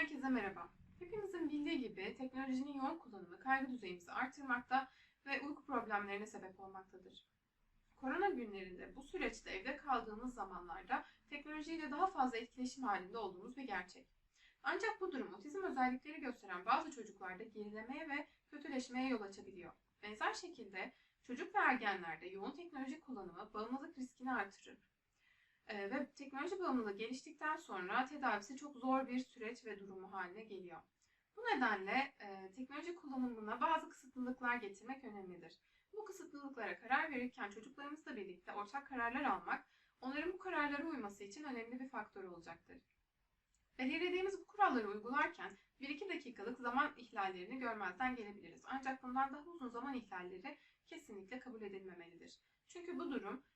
Herkese merhaba. Hepimizin bildiği gibi teknolojinin yoğun kullanımı kaygı düzeyimizi artırmakta ve uyku problemlerine sebep olmaktadır. Korona günlerinde bu süreçte evde kaldığımız zamanlarda teknolojiyle daha fazla etkileşim halinde olduğumuz bir gerçek. Ancak bu durum otizm özellikleri gösteren bazı çocuklarda gerilemeye ve kötüleşmeye yol açabiliyor. Benzer şekilde çocuk ve ergenlerde yoğun teknoloji kullanımı bağımlılık riskini artırır. Ee, ve teknoloji bağımlılığı geliştikten sonra tedavisi çok zor bir süreç ve durumu haline geliyor. Bu nedenle e, teknoloji kullanımına bazı kısıtlılıklar getirmek önemlidir. Bu kısıtlılıklara karar verirken çocuklarımızla birlikte ortak kararlar almak, onların bu kararlara uyması için önemli bir faktör olacaktır. Belirlediğimiz bu kuralları uygularken 1-2 dakikalık zaman ihlallerini görmezden gelebiliriz. Ancak bundan daha uzun zaman ihlalleri kesinlikle kabul edilmemelidir. Çünkü bu durum çocukların 5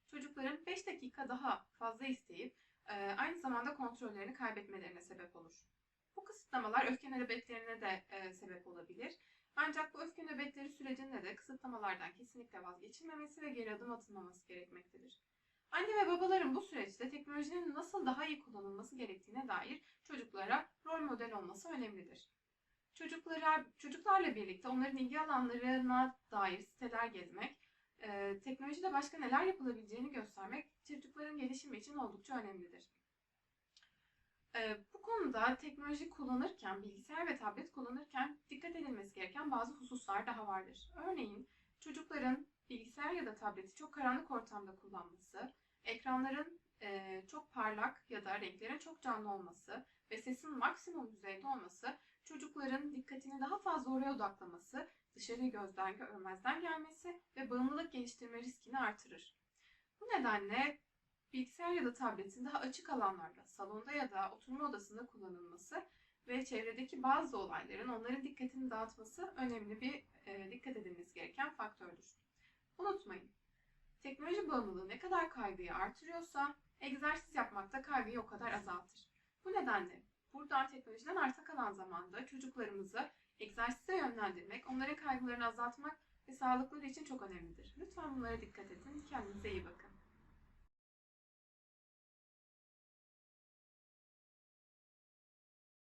dakika daha fazla isteyip e, aynı zamanda kontrollerini kaybetmelerine sebep olur. Bu kısıtlamalar öfke nöbetlerine de e, sebep olabilir. Ancak bu öfke nöbetleri sürecinde de kısıtlamalardan kesinlikle vazgeçilmemesi ve geri adım atılmaması gerekmektedir. Anne ve babaların bu süreçte teknolojinin nasıl daha iyi kullanılması gerektiğine dair çocuklara rol model olması önemlidir. Çocuklara, çocuklarla birlikte onların ilgi alanlarına dair siteler gezmek, e, teknolojide başka neler yapılabileceğini göstermek gelişimi için oldukça önemlidir. E, bu konuda teknoloji kullanırken, bilgisayar ve tablet kullanırken dikkat edilmesi gereken bazı hususlar daha vardır. Örneğin çocukların bilgisayar ya da tableti çok karanlık ortamda kullanması, ekranların e, çok parlak ya da renklerin çok canlı olması ve sesin maksimum düzeyde olması çocukların dikkatini daha fazla oraya odaklaması, dışarıyı gözden görmezden gelmesi ve bağımlılık geliştirme riskini artırır. Bu nedenle bilgisayar ya da tabletin daha açık alanlarda, salonda ya da oturma odasında kullanılması ve çevredeki bazı olayların onların dikkatini dağıtması önemli bir e, dikkat edilmesi gereken faktördür. Unutmayın, teknoloji bağımlılığı ne kadar kaygıyı artırıyorsa egzersiz yapmak da kaygıyı o kadar azaltır. Bu nedenle buradan teknolojiden arta kalan zamanda çocuklarımızı egzersize yönlendirmek, onların kaygılarını azaltmak ve sağlıkları için çok önemlidir. Lütfen bunlara dikkat edin. Kendinize iyi bakın.